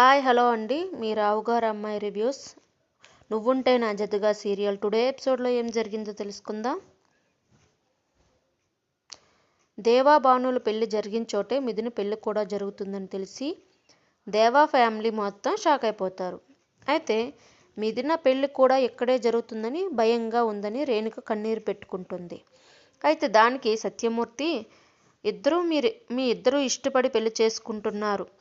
Hi hello అండి. మీ రావుగారు అమ్మాయి రివ్యూస్. నువ్వుంటే నా జతగా సీరియల్. టుడే ఎపిసోడ్లో ఏం జరిగిందో తెలుసుకుందాం. దేవా భానుల పెళ్ళి జరిగిన చోటే మిథున పెళ్ళి కూడా జరుగుతుందని తెలిసి దేవా ఫ్యామిలీ మొత్తం షాక్ అయిపోతారు. అయితే మిథున పెళ్ళి కూడా ఇక్కడే జరుగుతుందని భయంగా ఉందని రేణుక కన్నీరు పెట్టుకుంటుంది. అయితే దానికి సత్యమూర్తి ఇద్దరూ మీరు మీ ఇద్దరూ ఇష్టపడి పెళ్ళి చేసుకుంటున్నారు.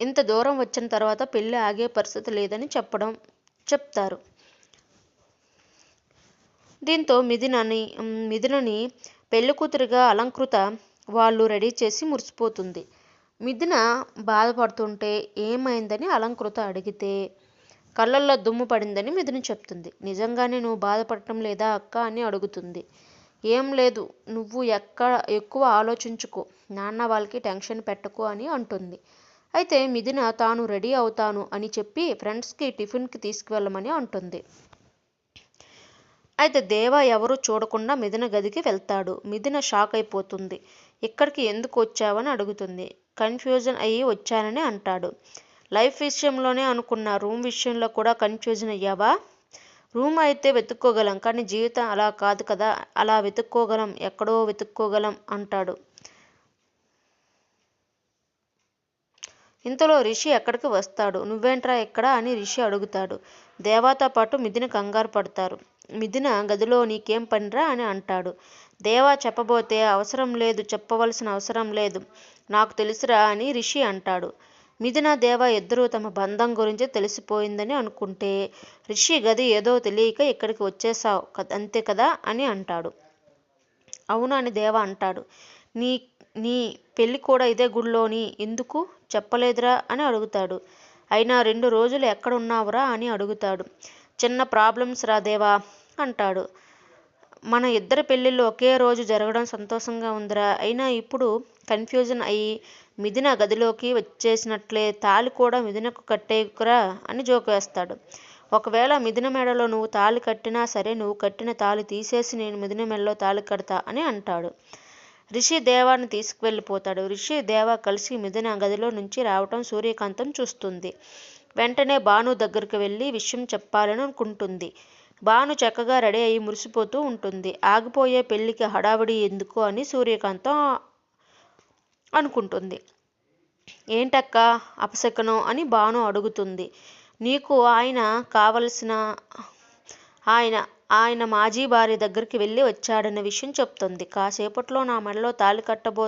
ఇంత దూరం వచ్చిన తర్వాత పెళ్ళి ఆగే పరిస్థితి లేదని చెప్పడం చెప్తారు. దీంతో మిథునని మిథునని పెళ్ళి కూతురుగా అలంకృత వాళ్ళు రెడీ చేసి మురిసిపోతుంది. మిథున బాధపడుతుంటే ఏమైందని అలంకృత అడిగితే కళ్ళల్లో దుమ్ము పడిందని మిథున చెప్తుంది. నిజంగానే నువ్వు బాధపడటం లేదా అక్క అని అడుగుతుంది. ఏం లేదు నువ్వు ఎక్కడ ఎక్కువ ఆలోచించుకో. నాన్న వాళ్ళకి టెన్షన్ పెట్టకు అని అంటుంది. అయితే మిథున తాను రెడీ అవుతాను అని చెప్పి ఫ్రెండ్స్కి టిఫిన్కి తీసుకువెళ్ళమని అంటుంది. అయితే దేవ ఎవరు చూడకుండా మిథున గదికి వెళ్తాడు. మిథున షాక్ అయిపోతుంది. ఇక్కడికి ఎందుకు వచ్చావని అడుగుతుంది. కన్ఫ్యూజన్ అయ్యి వచ్చానని అంటాడు. లైఫ్ విషయంలోనే అనుకున్న రూమ్ విషయంలో కూడా కన్ఫ్యూజన్ అయ్యావా? రూమ్ అయితే వెతుక్కోగలం కానీ జీవితం అలా కాదు కదా అలా వెతుక్కోగలం ఎక్కడో వెతుక్కోగలం అంటాడు. ఇంతలో రిషి ఎక్కడికి వస్తాడు? నువ్వేంట్రా ఎక్కడ? అని రిషి అడుగుతాడు. దేవాతో పాటు మిథున కంగారు పడతారు. మిథున గదిలో నీకేం పనిరా? అని అంటాడు. దేవా చెప్పబోతే అవసరం లేదు. చెప్పవలసిన అవసరం లేదు. నాకు తెలుసురా? అని రిషి అంటాడు. మిథున దేవ ఇద్దరూ తమ బంధం గురించి తెలిసిపోయిందని అనుకుంటే రిషి గది ఏదో తెలియక ఇక్కడికి వచ్చేసావు అంతే కదా? అని అంటాడు. అవును? అని దేవ అంటాడు. నీ నీ పెళ్ళి కూడా ఇదే గుడిలోని ఎందుకు చెప్పలేదురా అని అడుగుతాడు. అయినా రెండు రోజులు ఎక్కడున్నావురా అని అడుగుతాడు. చిన్న ప్రాబ్లమ్స్ రా దేవా అంటాడు. మన ఇద్దరి పెళ్ళిళ్ళు ఒకే రోజు జరగడం సంతోషంగా ఉందిరా. అయినా ఇప్పుడు కన్ఫ్యూజన్ అయ్యి మిథున గదిలోకి వచ్చేసినట్లే తాళి కూడా మిథునకు కట్టేకురా అని జోకేస్తాడు ఒకవేళ మిథున మెడలో నువ్వు తాళి కట్టినా సరే నువ్వు కట్టిన తాళి తీసేసి నేను మిథున మెడలో తాళి కడతా అని అంటాడు. రిషి దేవాన్ని తీసుకువెళ్ళిపోతాడు. రిషి దేవ కలిసి మిథున గదిలో నుంచి రావటం సూర్యకాంతం చూస్తుంది. వెంటనే భాను దగ్గరికి వెళ్ళి విషయం చెప్పాలని అనుకుంటుంది భాను చక్కగా రెడీ అయ్యి మురిసిపోతూ ఉంటుంది. ఆగిపోయే పెళ్ళికి హడావిడి ఎందుకు అని సూర్యకాంతం అనుకుంటుంది. ఏంటక్క అపశకనం అని భాను అడుగుతుంది. నీకు ఆయన కావలసిన ఆయన ఆయన మాజీ భార్య దగ్గరికి వెళ్ళి వచ్చాడన్న విషయం చెప్తుంది. కాసేపట్లో నా మెడలో తాళి కట్టబో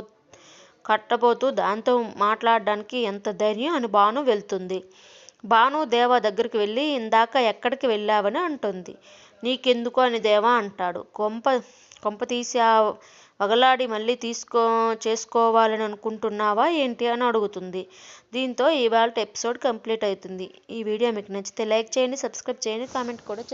కట్టబోతూ దాంతో మాట్లాడడానికి ఎంత ధైర్యం అని భాను వెళ్తుంది. భాను దేవ దగ్గరికి వెళ్ళి ఇందాక ఎక్కడికి వెళ్ళావని అంటుంది. నీకెందుకు అని దేవా అంటాడు. కొంప కొంప తీసి ఆ వగలాడి మళ్ళీ తీసుకో చేసుకోవాలని అనుకుంటున్నావా ఏంటి అని అడుగుతుంది. దీంతో ఇవాళ ఎపిసోడ్ కంప్లీట్ అవుతుంది. ఈ వీడియో మీకు నచ్చితే లైక్ చేయండి సబ్స్క్రైబ్ చేయండి కామెంట్ కూడా చేసి